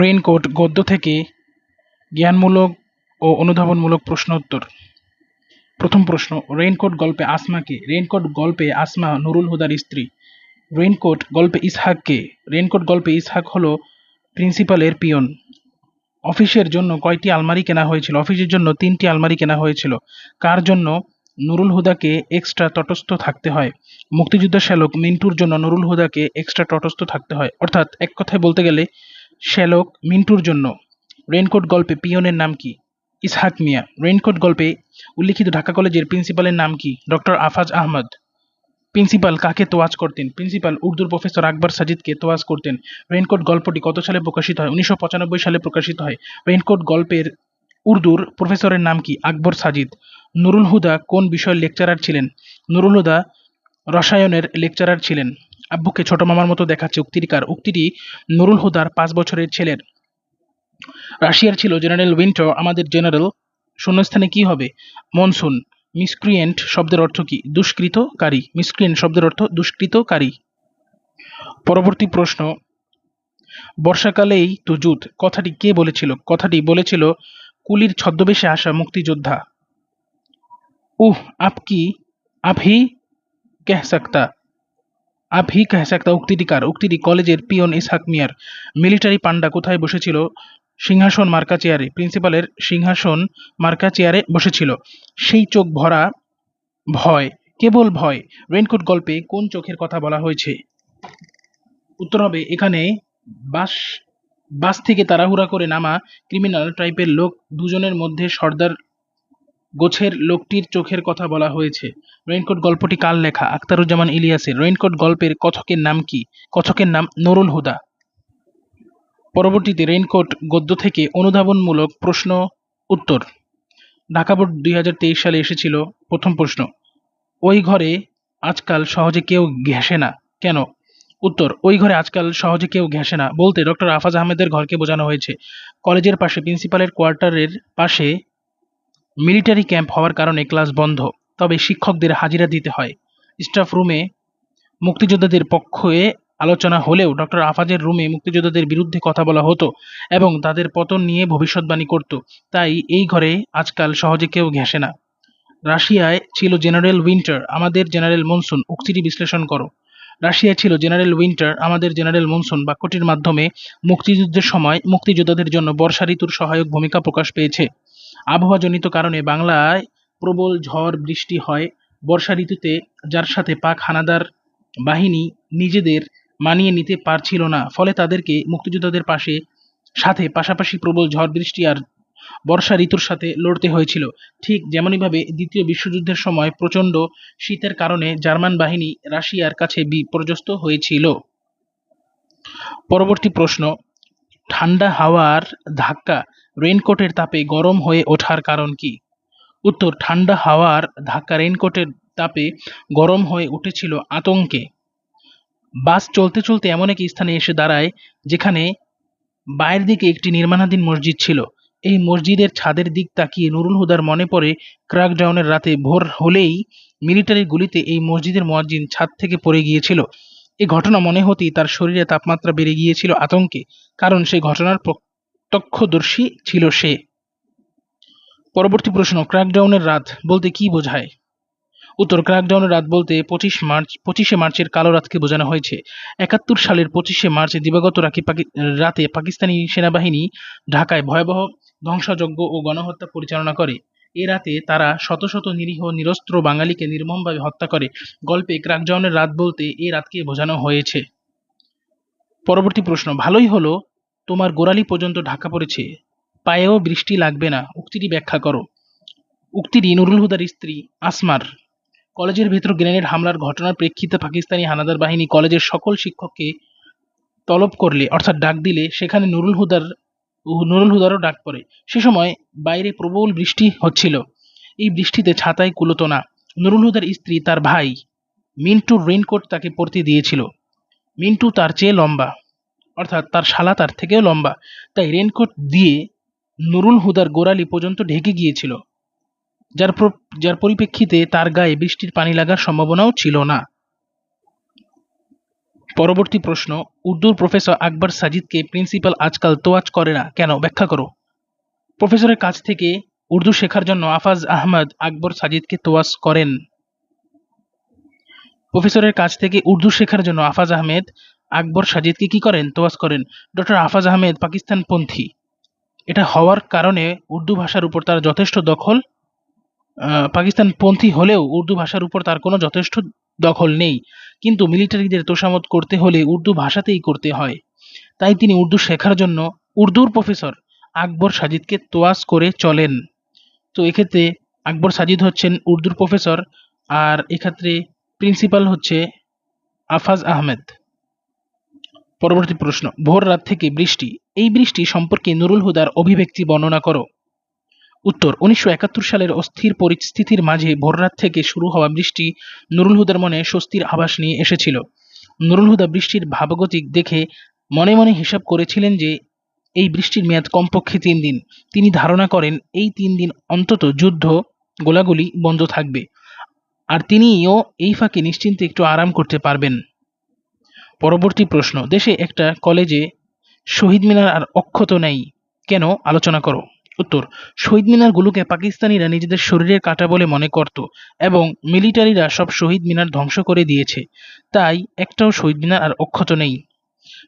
Raincoat গদ্য থেকে জ্ঞানমূলক ও অনুধাবনমূলক প্রশ্ন উত্তর। প্রথম প্রশ্ন, রেইনকোট গল্পে আসমাকে রেইনকোট গল্পে আসমা নুরুল হুদার স্ত্রী। রেইনকোট গল্পে ইসহাককে রেইনকোট গল্পে ইসহাক হলো প্রিন্সিপালের পিয়ন। অফিসের জন্য কয়টি আলমারি কেনা হয়েছিল? অফিসের জন্য তিনটি আলমারি কেনা হয়েছিল। কার জন্য? নুরুল হুদাকে এক্সট্রা তটস্থ থাকতে হয়। মুক্তিযুদ্ধ শ্যালক মিন্টুর জন্য নুরুল হুদাকে এক্সট্রা তটস্থ থাকতে হয়। অর্থাৎ এক কথায় বলতে গেলে শ্যালক মিন্টুর জন্য। রেইনকোট গল্পে পিয়নের নাম কি? ইসহাক মিয়া। রেইনকোট গল্পে উল্লিখিত ঢাকা কলেজের প্রিন্সিপালের নাম কি? ডক্টর আফাজ আহমদ। প্রিন্সিপাল কাকে তোয়াজ করতেন? প্রিন্সিপাল উর্দুর প্রফেসর আকবর সাজিদকে তোয়াজ করতেন। রেইনকোট গল্পটি কত সালে প্রকাশিত হয়? উনিশশো পঁচানব্বই সালে প্রকাশিত হয়। রেইনকোট গল্পের উর্দুর প্রফেসরের নাম কি? আকবর সাজিদ। নুরুল হুদা কোন বিষয়ের লেকচারার ছিলেন? নুরুল হুদা রসায়নের লেকচারার ছিলেন। আব্বুকে ছোট মামার মতো দেখাচ্ছে উক্তিটিকার উক্তিটি নুরুল হুদার পাঁচ বছরের ছেলের। রাশিয়ার ছিল জেনারেল উইন্টার, আমাদের জেনারেল, শূন্যস্থানে কি হবে? মনসুন, মিসক্রিয়েন্ট শব্দের অর্থ কি? দুষ্কৃতকারী। মিসক্রিয়েন্ট শব্দের অর্থ দুষ্কৃতকারী। পরবর্তী প্রশ্ন, বর্ষাকালেই তো যুদ্ধ। কথাটি কে বলেছিল? কথাটি বলেছিল কুলির ছদ্মবেশে আসা মুক্তিযোদ্ধা। উহ আপকি আভি কেহ সকতা। আভি কেহ সকতা উক্তিটি কার? উক্তিটি কলেজের পিয়ন ইসহাক মিয়ার। মিলিটারি পান্ডা কোথায় বসেছিল? সিংহাসন মার্কা চেয়ারে প্রিন্সিপালের সিংহাসন মার্কা চেয়ারে বসেছিল। সেই চোখ ভরা ভয়, কেবল ভয় রেনকোট গল্পে কোন চোখের কথা বলা হয়েছে? উত্তর হবে, এখানে বাস বাস থেকে তাড়াহুড়া করে নামা ক্রিমিনাল টাইপের লোক দুজনের মধ্যে সর্দার গোছের লোকটির চোখের কথা বলা হয়েছে। রেইনকোট গল্পটি কার লেখা? আখতারুজ্জামান ইলিয়াসের। রেইনকোট গল্পের কথকের নাম কি? কথকের নাম নুরুল হুদা। পরবর্তীতে রেইনকোট গদ্য থেকে অনুধাবনমূলক প্রশ্ন উত্তর। ঢাকা বোর্ড দুই হাজার তেইশ সালে এসেছিল প্রথম প্রশ্ন, ওই ঘরে আজকাল সহজে কেউ ঘেঁষে না? কেন? উত্তর, ওই ঘরে আজকাল সহজে কেউ ঘেঁষে না। বলতে ডক্টর আফাজ আহমেদের ঘরকে বোঝানো হয়েছে। কলেজের পাশে, প্রিন্সিপালের কোয়ার্টারের পাশে মিলিটারি ক্যাম্প হওয়ার কারণে ক্লাস বন্ধ, তবে শিক্ষকদের হাজিরা দিতে হয়। স্টাফ রুমে মুক্তিযোদ্ধাদের পক্ষে আলোচনা হলেও ডক্টর আফাজের রুমে মুক্তিযোদ্ধাদের বিরুদ্ধে কথা বলা হতো এবং তাদের পতন নিয়ে ভবিষ্যৎবাণী করত। তাই এই ঘরে আজকাল সহজে কেউ ঘেঁষে না। রাশিয়ায় ছিল জেনারেল উইন্টার, আমাদের জেনারেল মনসুন, উক্তিটি বিশ্লেষণ করো। রাশিয়ায় ছিল জেনারেল উইন্টার, আমাদের জেনারেল মনসুন বাক্যটির মাধ্যমে মুক্তিযুদ্ধের সময় মুক্তিযোদ্ধাদের জন্য বর্ষা ঋতুর সহায়ক ভূমিকা প্রকাশ পেয়েছে। আবহাওয়াজনিত কারণে বাংলায় প্রবল ঝড় বৃষ্টি হয়। বর্ষা ঋতুতে, যার সাথে পাক হানাদার বাহিনী নিজেদের মানিয়ে নিতে পারছিল না। ফলে তাদেরকে মুক্তিযোদ্ধাদের পাশে, সাথে পাশাপাশি প্রবল ঝড় বৃষ্টি আর বর্ষা ঋতুর সাথে লড়তে হয়েছিল। ঠিক যেমনইভাবে দ্বিতীয় বিশ্বযুদ্ধের সময় প্রচণ্ড শীতের কারণে জার্মান বাহিনী রাশিয়ার কাছে বিপর্যস্ত হয়েছিল। পরবর্তী প্রশ্ন, ঠান্ডা হাওয়ার ধাক্কা রেইনকোটের তাপে গরম হয়ে ওঠার কারণ কি? উত্তর, ঠান্ডা হাওয়ার ধাক্কা রেইনকোটের তাপে গরম হয়ে উঠেছিল আতঙ্কে। বাস চলতে চলতে এমন এক স্থানে এসে দাঁড়ায়, যেখানে বাইরের দিকে একটি নির্মাণাধীন মসজিদ ছিল। এই মসজিদের ছাদের দিক তাকিয়ে নুরুল হুদার মনে পড়ে, ক্র্যাকডাউনের রাতে ভোর হলেই মিলিটারি গুলিতে এই মসজিদের মুয়াজ্জিন ছাদ থেকে পড়ে গিয়েছিল। এই ঘটনা মনে হতেই তার শরীরে তাপমাত্রা বেড়ে গিয়েছিল আতঙ্কে, কারণ সেই ঘটনার প্রত্যক্ষদর্শী ছিল সে। পরবর্তী প্রশ্ন, ক্র্যাকডাউনের রাত বলতে কি বোঝায়? উত্তর, ক্র্যাকডাউনের রাত বলতে পঁচিশ মার্চ, পঁচিশে মার্চের কালো রাতকে বোঝানো হয়েছে। একাত্তর সালের পঁচিশে মার্চ দিবাগত রাতে পাকিস্তানি সেনাবাহিনী ঢাকায় ভয়াবহ ধ্বংসযজ্ঞ ও গণহত্যা পরিচালনা করে। এ রাতে তারা শত শত নিরীহ, নিরস্ত্র বাঙালিকে নির্মমভাবে হত্যা করে। গল্পে ক্র্যাকডাউনের রাত বলতে এ রাতকে বোঝানো হয়েছে। পরবর্তী প্রশ্ন, ভালোই হলো তোমার গোড়ালি পর্যন্ত ঢাকা পড়েছে। পায়েও বৃষ্টি লাগবে না, উক্তিটি ব্যাখ্যা করো। উক্তিটি নুরুল হুদার স্ত্রী আসমার। কলেজের ভেতর গ্রেনেড হামলার ঘটনার প্রেক্ষিতে পাকিস্তানি হানাদার বাহিনী কলেজের সকল শিক্ষককে তলব করলে, অর্থাৎ ডাক দিলে, সেখানে নুরুল হুদার, নুরুল হুদারও ডাক পড়ে। সে সময় বাইরে প্রবল বৃষ্টি হচ্ছিল। এই বৃষ্টিতে ছাতায় কুলোতো না। নুরুল হুদার স্ত্রী তার ভাই মিন্টুর রেইনকোট তাকে পরতে দিয়েছিল। মিন্টু তার চেয়ে লম্বা। অর্থাৎ তার শালা তার থেকেও লম্বা। তাই রেইনকোট দিয়ে নুরুল হুদার গোড়ালি পর্যন্ত ঢেকে গিয়েছিল। যার যার পরিপ্রেক্ষিতে তার গায়ে বৃষ্টির পানি লাগার সম্ভাবনাও ছিল না। পরবর্তী প্রশ্ন, উর্দুর প্রফেসর আকবর সাজিদকে প্রিন্সিপাল আজকাল তোয়াজ করে না? কেন? ব্যাখ্যা করো। প্রফেসরের কাছ থেকে উর্দু শেখার জন্য আফাজ আহমদ আকবর সাজিদকে তোয়াজ করেন। প্রফেসরের কাছ থেকে উর্দু শেখার জন্য আফাজ আহমেদ আকবর সাজিদকে কি করেন? তোয়াজ করেন। ডক্টর আফাজ আহমেদ, পাকিস্তানপন্থী। এটা হওয়ার কারণে উর্দু ভাষার উপর তার যথেষ্ট দখল পাকিস্তানপন্থী হলেও উর্দু ভাষার উপর তার কোনো যথেষ্ট দখল নেই। কিন্তু মিলিটারিদের তোষামত করতে হলে উর্দু ভাষাতেই করতে হয়। তাই তিনি উর্দু শেখার জন্য উর্দুর প্রফেসর আকবর সাজিদকে তোয়াজ করে চলেন। তো এক্ষেত্রে আকবর সাজিদ হচ্ছেন উর্দুর প্রফেসর আর এক্ষেত্রে প্রিন্সিপাল হচ্ছে আফাজ আহমেদ। পরবর্তী প্রশ্ন, ভোর রাত থেকে বৃষ্টি, এই বৃষ্টি সম্পর্কে নুরুল হুদার অভিব্যক্তি বর্ণনা করো। উত্তর, উনিশশো একাত্তর সালের অস্থির পরিস্থিতির মাঝে ভোররাত থেকে শুরু হওয়া বৃষ্টি নুরুল হুদার মনে স্বস্তির আভাস নিয়ে এসেছিল। নুরুল হুদা বৃষ্টির ভাবগতিক দেখে মনে মনে হিসাব করেছিলেন যে, এই বৃষ্টির মেয়াদ কমপক্ষে তিন দিন। তিনি ধারণা করেন, এই তিন দিন অন্তত যুদ্ধ, গোলাগুলি বন্ধ থাকবে। আর তিনিও এই ফাঁকে নিশ্চিন্তে একটু আরাম করতে পারবেন। পরবর্তী প্রশ্ন, দেশে একটা কলেজে শহীদ মিনার আর অক্ষত নেই, কেন আলোচনা করো? উত্তর, শহীদ মিনারগুলোকে পাকিস্তানিরা নিজেদের শরীরের কাটা বলে মনে করত এবং মিলিটারিরা সব শহীদ মিনার ধ্বংস করে দিয়েছে, তাই একটাও শহীদ মিনার আর অক্ষত নেই।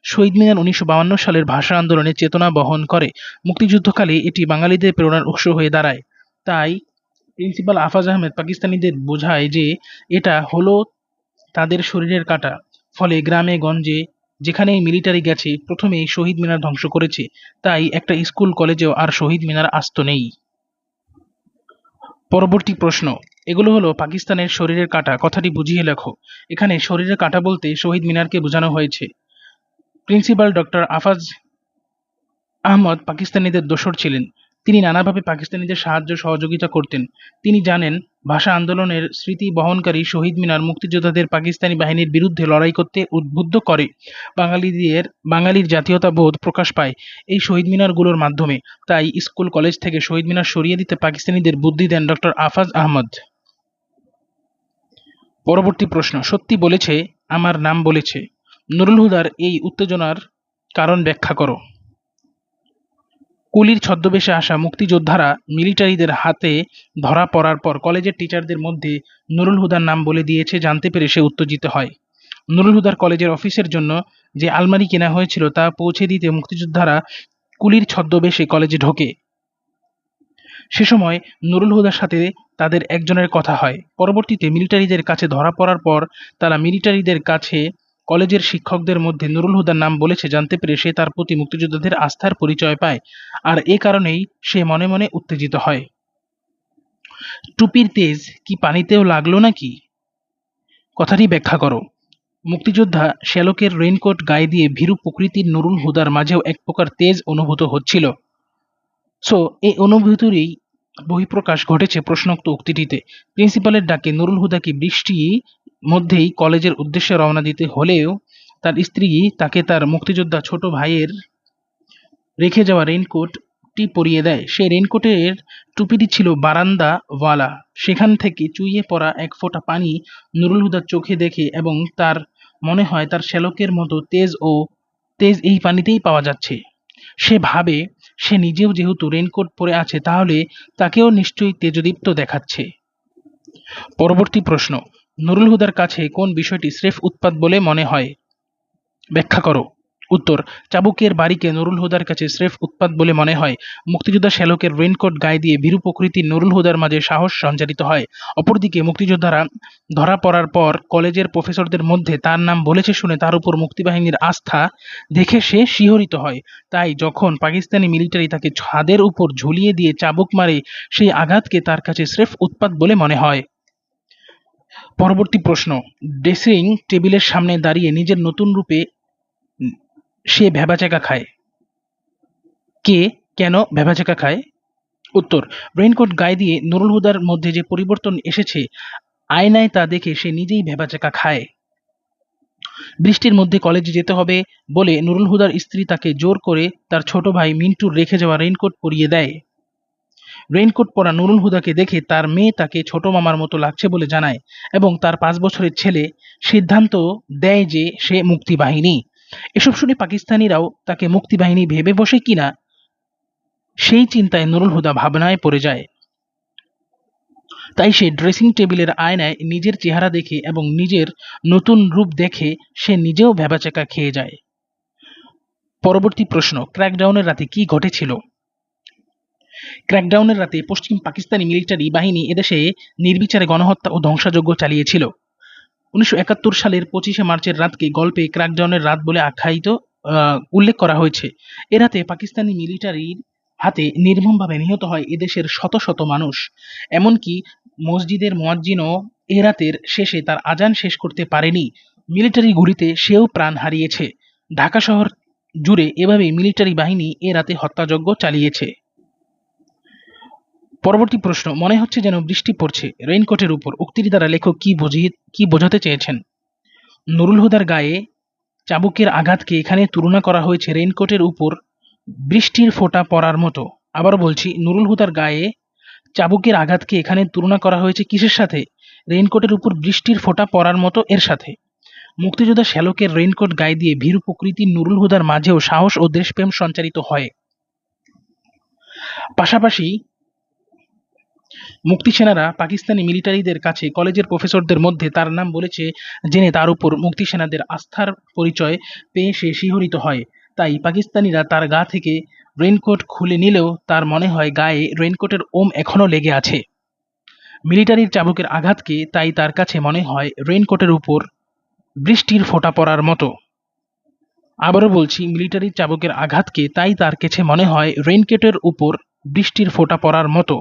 শহীদ মিনার উনিশশো সালের ভাষা আন্দোলনের চেতনা বহন করে। মুক্তিযুদ্ধকালে এটি বাঙালিদের প্রেরণার উৎস হয়ে দাঁড়ায়। তাই প্রিন্সিপাল আফাজ আহমেদ পাকিস্তানিদের বোঝায় যে এটা হলো তাদের শরীরের কাটা। ফলে গ্রামে গঞ্জে যেখানেই মিলিটারি গেছে, প্রথমেই শহীদ মিনার ধ্বংস করেছে। তাই একটা স্কুল, কলেজেও আর শহীদ মিনার আস্ত নেই। পরবর্তী প্রশ্ন, এগুলো হলো পাকিস্তানের শরীরের কাটা। কথাটি বুঝিয়ে লেখো। এখানে শরীরের কাটা বলতে শহীদ মিনারকে বোঝানো হয়েছে। প্রিন্সিপাল ডক্টর আফাজ আহমদ পাকিস্তানিদের দোসর ছিলেন। তিনি নানাভাবে পাকিস্তানিদের সাহায্য সহযোগিতা করতেন। তিনি জানেন ভাষা আন্দোলনের স্মৃতি বহনকারী শহীদ মিনার মুক্তিযোদ্ধাদের পাকিস্তানি বাহিনীর বিরুদ্ধে লড়াই করতে উদ্বুদ্ধ করে। বাঙালিদের, বাঙালির জাতীয়তাবোধ প্রকাশ পায় এই শহীদ মিনারগুলোর মাধ্যমে। তাই স্কুল, কলেজ থেকে শহীদ মিনার সরিয়ে দিতে পাকিস্তানিদের বুদ্ধি দেন ডক্টর আফাজ আহমদ। পরবর্তী প্রশ্ন, সত্যি বলেছে, আমার নাম বলেছে। নুরুল হুদার এই উত্তেজনার কারণ ব্যাখ্যা করো। কুলির ছদ্মবেশে আসা মুক্তিযোদ্ধারা মিলিটারিদের হাতে ধরা পড়ার পর কলেজের টিচারদের মধ্যে নুরুল হুদার নাম বলে দিয়েছে জানতে পেরে সে উত্তেজিত হয়। নুরুল হুদার কলেজের অফিসের জন্য যে আলমারি কেনা হয়েছিল তা পৌঁছে দিতে মুক্তিযোদ্ধারা কুলির ছদ্মবেশে কলেজে ঢোকে। সে সময় নুরুল হুদার সাথে তাদের একজনের কথা হয়। পরবর্তীতে মিলিটারিদের কাছে ধরা পড়ার পর তারা মিলিটারিদের কাছে কলেজের শিক্ষকদের মধ্যে নুরুল হুদার নাম বলেছে, জানতে পেরে সে তার প্রতি মুক্তিযোদ্ধাদের আস্থার পরিচয় পায়। আর এ কারণেই সে মনে মনে উত্তেজিত হয়। টুপির তেজ কি পানিতেও লাগল নাকি? কথাটি ব্যাখ্যা করো। মুক্তিযোদ্ধা শ্যালকের রেইনকোট গায়ে দিয়ে ভীরু প্রকৃতির নুরুল হুদার মাঝেও এক প্রকার তেজ অনুভূত হচ্ছিল। সো এই অনুভূতিরই বহিঃপ্রকাশ ঘটেছে প্রশ্নোক্ত উক্তিটিতে। প্রিন্সিপালের ডাকে নুরুল হুদাকে বৃষ্টি মধ্যেই কলেজের উদ্দেশ্যে রওনা দিতে হলেও তার স্ত্রী তাকে তার মুক্তিযোদ্ধা ছোট ভাইয়ের রেখে যাওয়া রেইনকোটটি পরিয়ে দেয়। সেই রেইনকোটের টুপিটি ছিল বারান্দা ওয়ালা সেখান থেকে চুইয়ে পড়া এক ফোঁটা পানি নুরুল হুদার চোখে দেখে এবং তার মনে হয় তার শ্যালকের মতো তেজ ও তেজ এই পানিতেই পাওয়া যাচ্ছে। সে ভাবে সে নিজেও যেহেতু রেনকোট পরে আছে, তাহলে তাকেও নিশ্চয়ই তেজদীপ্ত দেখাচ্ছে। পরবর্তী প্রশ্ন, নুরুল হুদার কাছে কোন বিষয়টি স্রেফ উৎপাত বলে মনে হয়? ব্যাখ্যা করো। উত্তর, চাবুকের বাড়িকে নুরুল হুদার কাছে স্রেফ উৎপাত বলে মনে হয়। মুক্তিযোদ্ধা শ্যালকের রেইনকোট গায়ে দিয়ে ভীরু প্রকৃতির নুরুল হুদার মাঝে সাহস সঞ্চারিত হয়। অপরদিকে মুক্তিযোদ্ধারা ধরা পড়ার পর কলেজের প্রফেসরদের মধ্যে তার নাম বলেছে শুনে তার উপর মুক্তিবাহিনীর আস্থা দেখে সে শিহরিত হয়। তাই যখন পাকিস্তানি মিলিটারি তাকে ছাদের উপর ঝুলিয়ে দিয়ে চাবুক মারে, সেই আঘাতকে তার কাছে স্রেফ উৎপাত বলে মনে হয়। পরবর্তী প্রশ্ন, ড্রেসিং টেবিলের সামনে দাঁড়িয়ে নিজের নতুন রূপে সে ভ্যাবাচ্যাকা খায়। কে কেন ভ্যাবাচ্যাকা খায়? উত্তর রেইনকোট গায়ে দিয়ে নুরুল হুদার মধ্যে যে পরিবর্তন এসেছে, আয়নায় তা দেখে সে নিজেই ভ্যাবাচ্যাকা খায়। বৃষ্টির মধ্যে কলেজে যেতে হবে বলে নুরুল হুদার স্ত্রী তাকে জোর করে তার ছোট ভাই মিন্টুর রেখে যাওয়া রেইনকোট পরিয়ে দেয়। রেইনকোট পরা নুরুল হুদাকে দেখে তার মেয়ে তাকে ছোট মামার মতো লাগছে বলে জানায় এবং তার পাঁচ বছরের ছেলে সিদ্ধান্ত দেয় যে সে মুক্তিবাহিনী। এসব শুনে পাকিস্তানিরাও তাকে মুক্তিবাহিনী ভেবে বসে কিনা, সেই চিন্তায় নুরুল হুদা ভাবনায় পড়ে যায়। তাই সে ড্রেসিং টেবিলের আয়নায় নিজের চেহারা দেখে এবং নিজের নতুন রূপ দেখে সে নিজেও ভ্যাবাচাকা খেয়ে যায়। পরবর্তী প্রশ্ন, ক্র্যাকডাউনের রাতে কি ঘটেছিল? ক্র্যাকডাউনের রাতে পশ্চিম পাকিস্তানি মিলিটারি বাহিনী এদেশে নির্বিচারে গণহত্যা ও ধ্বংসযজ্ঞ চালিয়েছিল। উনিশশো একাত্তর সালের পঁচিশে মার্চের রাতকে গল্পে ক্র্যাকডাউনের রাত বলে আখ্যায়িত উল্লেখ করা হয়েছে। এ রাতে পাকিস্তানি মিলিটারির হাতে নির্মমভাবে নিহত হয় এদেশের শত শত মানুষ। এমনকি মসজিদের মোয়াজ্জিনও এ রাতের শেষে তার আজান শেষ করতে পারেনি। মিলিটারি গুলিতে সেও প্রাণ হারিয়েছে। ঢাকা শহর জুড়ে এভাবে মিলিটারি বাহিনী এ রাতে হত্যাযজ্ঞ চালিয়েছে। পরবর্তী প্রশ্ন, মনে হচ্ছে যেন বৃষ্টি পড়ছে। রেইনকোটের উপর উক্তির দ্বারা লেখক কি বুঝিয়ে কি বোঝাতে চেয়েছেন? নুরুল হুদার গায়ে চাবুকের আঘাতকে এখানে তুলনা করা হয়েছে রেইনকোটের উপর বৃষ্টির ফোঁটা পড়ার মতো। আবার বলছি, নুরুল হুদার গায়ে চাবুকের আঘাতকে এখানে তুলনা করা হয়েছে কিসের সাথে? রেইনকোটের উপর বৃষ্টির ফোঁটা পড়ার মতো এর সাথে। মুক্তিযোদ্ধা শ্যালকের রেইনকোট গায়ে দিয়ে ভীরু প্রকৃতির নুরুল হুদার মাঝেও সাহস ও দেশপ্রেম সঞ্চারিত হয়। পাশাপাশি মুক্তি সেনারা পাকিস্তানি মিলিটারিদের কাছে কলেজের প্রফেসরদের মধ্যে তার নাম বলেছে জেনে তার উপর মুক্তি সেনাদের আস্থার পরিচয় পেয়ে সে শিহরিত হয়। তাই পাকিস্তানিরা তার গা থেকে রেইনকোট খুলে নিলেও তার মনে হয় গায়ে রেইনকোটের ওম এখনও লেগে আছে। মিলিটারির চাবুকের আঘাতকে তাই তার কাছে মনে হয় রেইনকোটের উপর বৃষ্টির ফোঁটা পড়ার মতো। আবারও বলছি, মিলিটারির চাবুকের আঘাতকে তাই তার কাছে মনে হয় রেইনকোটের উপর বৃষ্টির ফোঁটা পড়ার মতো।